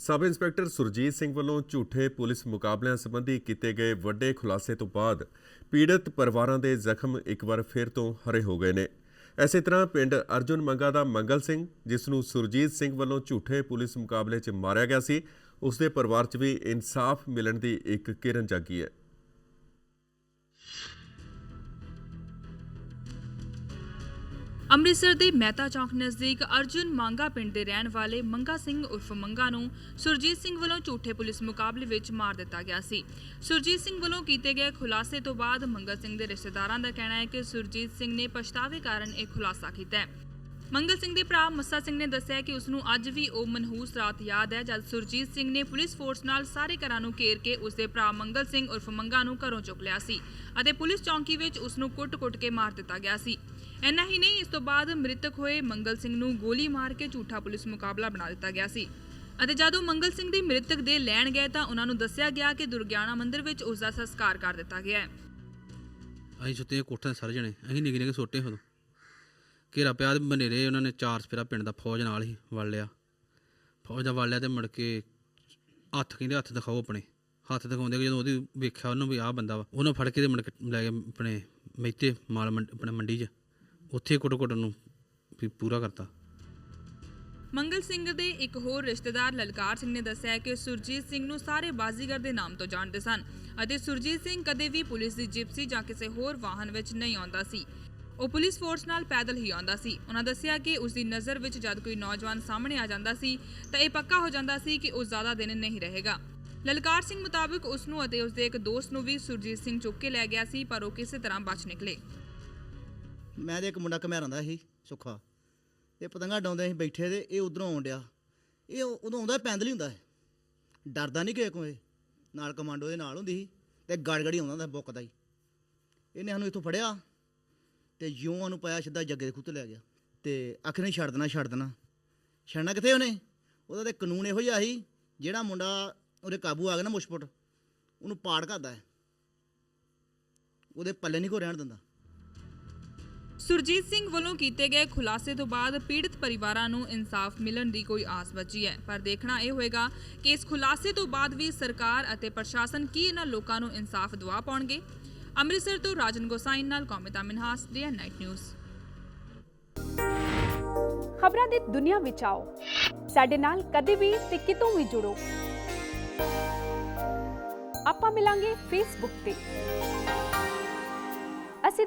Sub inspector Surjit Singh ਵੱਲੋਂ ਝੂਠੇ police ਮੁਕਾਬਲਿਆਂ ਸੰਬੰਧੀ ਕੀਤੇ ਗਏ ਵੱਡੇ ਖੁਲਾਸੇ ਤੋਂ ਬਾਅਦ ਪੀੜਤ ਪਰਿਵਾਰਾਂ ਦੇ ਜ਼ਖਮ ਇੱਕ ਵਾਰ ਫਿਰ ਤੋਂ ਹਰੇ ਹੋ ਗਏ ਨੇ। ਐਸੇ ਤਰ੍ਹਾਂ ਪਿੰਡ ਅਰਜੁਨ ਮੰਗਾ ਦਾ ਮੰਗਲ ਸਿੰਘ, ਜਿਸ ਨੂੰ ਸੁਰਜੀਤ ਸਿੰਘ ਵੱਲੋਂ ਝੂਠੇ ਪੁਲਿਸ ਮੁਕਾਬਲੇ 'ਚ ਮਾਰਿਆ ਗਿਆ ਸੀ ਉਸ ਦੇ ਪਰਿਵਾਰ 'ਚ ਵੀ ਇਨਸਾਫ ਮਿਲਣ ਦੀ ਇੱਕ ਕਿਰਨ ਜਾਗੀ ਹੈ। ਅੰਮ੍ਰਿਤਸਰ ਦੇ ਮਹਿਤਾ ਚੌਂਕ ਨਜ਼ਦੀਕ ਅਰਜੁਨ ਮੰਗਾ ਪਿੰਡ ਦੇ ਰਹਿਣ ਵਾਲੇ ਮੰਗਾ ਸਿੰਘ ਉਰਫ ਮੰਗਾ ਨੂੰ ਸੁਰਜੀਤ ਸਿੰਘ ਵੱਲੋਂ ਝੂਠੇ ਪੁਲਿਸ ਮੁਕਾਬਲੇ ਵਿੱਚ ਮਾਰ ਦਿੱਤਾ ਗਿਆ ਸੀ। ਸੁਰਜੀਤ ਸਿੰਘ ਵੱਲੋਂ ਕੀਤੇ ਗਏ ਖੁਲਾਸੇ ਤੋਂ ਬਾਅਦ ਮੰਗਾ ਸਿੰਘ ਦੇ ਰਿਸ਼ਤੇਦਾਰਾਂ ਦਾ ਕਹਿਣਾ ਹੈ ਕਿ ਸੁਰਜੀਤ ਸਿੰਘ ਨੇ ਪਛਤਾਵੇ ਕਾਰਨ ਇਹ ਖੁਲਾਸਾ ਕੀਤਾ ਹੈ। ਮੰਗਲ ਸਿੰਘ ਦੇ ਭਰਾ ਮੱਸਾ ਸਿੰਘ ਨੇ ਦੱਸਿਆ ਕਿ ਉਸ ਨੂੰ ਅੱਜ ਵੀ ਉਹ ਮਨਹੂਸ ਰਾਤ ਯਾਦ ਹੈ ਜਦ ਸੁਰਜੀਤ ਸਿੰਘ ਨੇ ਪੁਲਿਸ ਫੋਰਸ ਨਾਲ ਸਾਰੇ ਘਰਾਂ ਨੂੰ ਘੇਰ ਕੇ ਉਸ ਦੇ ਭਰਾ ਮੰਗਲ ਸਿੰਘ ਉਰਫ ਮੰਗਾ ਨੂੰ ਘਰੋਂ ਚੁੱਕ ਲਿਆ ਸੀ ਅਤੇ ਪੁਲਿਸ ਚੌਂਕੀ ਵਿੱਚ ਉਸ ਨੂੰ ਕੁੱਟ-ਕੁੱਟ ਕੇ ਮਾਰ ਦਿੱਤਾ ਗਿਆ ਸੀ। ਇੰਨਾ ਹੀ ਨਹੀਂ, ਇਸ ਤੋਂ ਬਾਅਦ ਮ੍ਰਿਤਕ ਹੋਏ ਮੰਗਲ ਸਿੰਘ ਨੂੰ ਗੋਲੀ ਮਾਰ ਕੇ ਝੂਠਾ ਪੁਲਿਸ ਮੁਕਾਬਲਾ ਬਣਾ ਦਿੱਤਾ ਗਿਆ ਸੀ। ਅਤੇ ਜਦੋਂ ਮੰਗਲ ਸਿੰਘ ਦੀ ਮ੍ਰਿਤਕ ਦੇ ਲੈਣ ਗਏ ਤਾਂ ਉਹਨਾਂ ਨੂੰ ਦੱਸਿਆ ਗਿਆ ਕਿ ਦੁਰਗਿਆਣਾ ਮੰਦਿਰ ਵਿੱਚ ਉਸ ਦਾ ਸੰਸਕਾਰ ਕਰ ਦਿੱਤਾ ਗਿਆ ਹੈ। ਅਸੀਂ ਸੁੱਤੇ ਹਾਂ ਕੋਠਾਂ ਜਣੇ, ਅਸੀਂ ਨਿੱਕੇ ਨਿੱਕੇ ਸੁੱਤੇ ਉਦੋਂ। ਘੇਰਾ ਪਿਆ ਤੇ ਬਨੇਰੇ ਉਹਨਾਂ ਨੇ ਚਾਰ ਸਪੇਰਾ ਪਿੰਡ ਦਾ ਫੌਜ ਨਾਲ ਹੀ ਵੜ ਲਿਆ। ਫੌਜ ਦਾ ਵੜ ਲਿਆ ਤੇ ਮੁੜ ਕੇ ਹੱਥ ਕਹਿੰਦੇ ਹੱਥ ਦਿਖਾਓ ਆਪਣੇ। ਹੱਥ ਦਿਖਾਉਂਦੇ ਜਦੋਂ ਉਹਦੀ ਵੇਖਿਆ ਉਹਨੂੰ ਵੀ ਆਹ ਬੰਦਾ ਵਾ। ਉਹਨੂੰ ਫੜ ਕੇ ਤੇ ਮੁੜ ਕੇ ਲੈ ਗਏ ਆਪਣੇ ਮੈਤੇ ਮਾਲ ਮੰਡ- ਆਪਣੇ ਮੰਡੀ 'ਚ। ਉੱਥੇ ਕੁੱਟ ਕੁੱਟ ਨੂੰ ਵੀ ਪੂਰਾ ਕਰਤਾ। ਮੰਗਲ ਸਿੰਘ ਦੇ ਇੱਕ ਹੋਰ ਰਿਸ਼ਤੇਦਾਰ ਲਲਕਾਰ ਸਿੰਘ ਨੇ ਦੱਸਿਆ ਕਿ ਸੁਰਜੀਤ ਸਿੰਘ ਨੂੰ ਸਾਰੇ ਬਾਜ਼ੀਗਰ ਦੇ ਨਾਮ ਤੋਂ ਜਾਣਦੇ ਸਨ ਅਤੇ ਸੁਰਜੀਤ ਸਿੰਘ ਕਦੇ ਵੀ ਪੁਲਿਸ ਦੀ ਜਿਪਸੀ ਜਾਂ ਕਿਸੇ ਹੋਰ ਵਾਹਨ ਵਿੱਚ ਨਹੀਂ ਆਉਂਦਾ ਸੀ। ਉਹ ਪੁਲਿਸ ਫੋਰਸ ਨਾਲ ਪੈਦਲ ਹੀ ਆਉਂਦਾ ਸੀ। ਉਹਨਾਂ ਦੱਸਿਆ ਕਿ ਉਸ ਦੀ ਨਜ਼ਰ ਵਿੱਚ ਜਦ ਕੋਈ ਨੌਜਵਾਨ ਸਾਹਮਣੇ ਆ ਜਾਂਦਾ ਸੀ ਤਾਂ ਇਹ ਪੱਕਾ ਹੋ ਜਾਂਦਾ ਸੀ ਕਿ ਉਹ ਜ਼ਿਆਦਾ ਦਿਨ ਨਹੀਂ ਰਹੇਗਾ। ਲਲਕਾਰ ਸਿੰਘ ਮੁਤਾਬਕ ਉਸ ਨੂੰ ਅਤੇ ਉਸ ਦੇ ਇੱਕ ਦੋਸਤ ਨੂੰ ਵੀ ਸੁਰਜੀਤ ਸਿੰਘ ਚੁੱਕ ਕੇ ਲੈ ਗਿਆ ਸੀ, ਪਰ ਉਹ ਕਿਸੇ ਤਰ੍ਹਾਂ ਬਚ ਨਿਕਲੇ। ਮੈਂ ਤੇ ਇੱਕ ਮੁੰਡਾ ਘਮਿਆਰਾਂ ਦਾ ਸੀ, ਸੁੱਖਾ। ਇਹ ਪਤੰਗਾ ਡਾਉਂਦੇ ਸੀ ਬੈਠੇ ਤੇ ਇਹ ਉਧਰੋਂ ਆਉਣ ਡਿਆ। ਇਹ ਉਦੋਂ ਆਉਂਦਾ ਪੈਂਦਲ ਹੀ ਹੁੰਦਾ ਹੈ। ਡਰਦਾ ਨਹੀਂ ਕਿਸੇ ਕੋਲੇ ਨਾਲ ਕਮਾਂਡੋ ਦੇ ਨਾਲ ਹੁੰਦੀ ਸੀ ਤੇ ਗੜਗੜੀ ਆਉਂਦਾ ਹੁੰਦਾ ਬੁੱਕ ਦਾ ਹੀ। ਇਹਨੇ ਸਾਨੂੰ ਇੱਥੋਂ ਫੜਿਆ ਤੇ ਯੂੰ ਨੂੰ ਪਾਇਆ ਸਿੱਧਾ ਜੱਗੇ ਦੇ ਖੂਤ ਲੈ ਗਿਆ। ਤੇ ਆਖਰ ਨੇ ਛੱਡ ਦੇਣਾ ਛੱਡ ਦੇਣਾ। ਛੱਡਣਾ ਕਿੱਥੇ ਉਹਨੇ? ਉਹਦਾ ਤੇ ਕਾਨੂੰਨ ਇਹੋ ਜਿਹਾ ਸੀ, ਜਿਹੜਾ ਮੁੰਡਾ ਉਹਦੇ ਕਾਬੂ ਆ ਗਿਆ ਨਾ ਮੁਸ਼ਪਟ ਉਹਨੂੰ ਪਾੜ ਕਰਦਾ ਹੈ। ਉਹਦੇ ਪੱਲੇ ਨਹੀਂ ਕੋ ਰਹਿਣ ਦਿੰਦਾ। ਸੁਰਜੀਤ ਸਿੰਘ ਵੱਲੋਂ ਕੀਤੇ ਗਏ ਖੁਲਾਸੇ ਤੋਂ ਬਾਅਦ ਪੀੜਤ ਪਰਿਵਾਰਾਂ ਨੂੰ ਇਨਸਾਫ ਮਿਲਣ ਦੀ ਕੋਈ ਆਸ ਬਚੀ ਹੈ। ਪਰ ਦੇਖਣਾ ਇਹ ਹੋਏਗਾ ਕਿ ਇਸ ਖੁਲਾਸੇ ਤੋਂ ਬਾਅਦ ਵੀ ਸਰਕਾਰ ਅਤੇ ਪ੍ਰਸ਼ਾਸਨ ਕੀ ਇਹਨਾਂ ਲੋਕਾਂ ਨੂੰ ਇਨਸਾਫ ਦਿਵਾ ਪਾਉਣਗੇ? ਅੰਮ੍ਰਿਤਸਰ ਤੋਂ ਰਾਜਨ ਗੋਸਾਈਨ ਨਾਲ ਕੌਮਿਤਾ ਮਿਨਹਾਸ, ਡੇ ਨਾਈਟ ਨਿਊਜ਼। ਖਬਰਾਂ ਦੀ ਦੁਨੀਆ ਵਿੱਚ ਆਓ। ਸਾਡੇ ਨਾਲ ਕਦੇ ਵੀ ਤੇ ਕਿਤੋਂ ਵੀ ਜੁੜੋ। ਆਪਾਂ ਮਿਲਾਂਗੇ ਫੇਸਬੁੱਕ ਤੇ। ਅਸੀਂ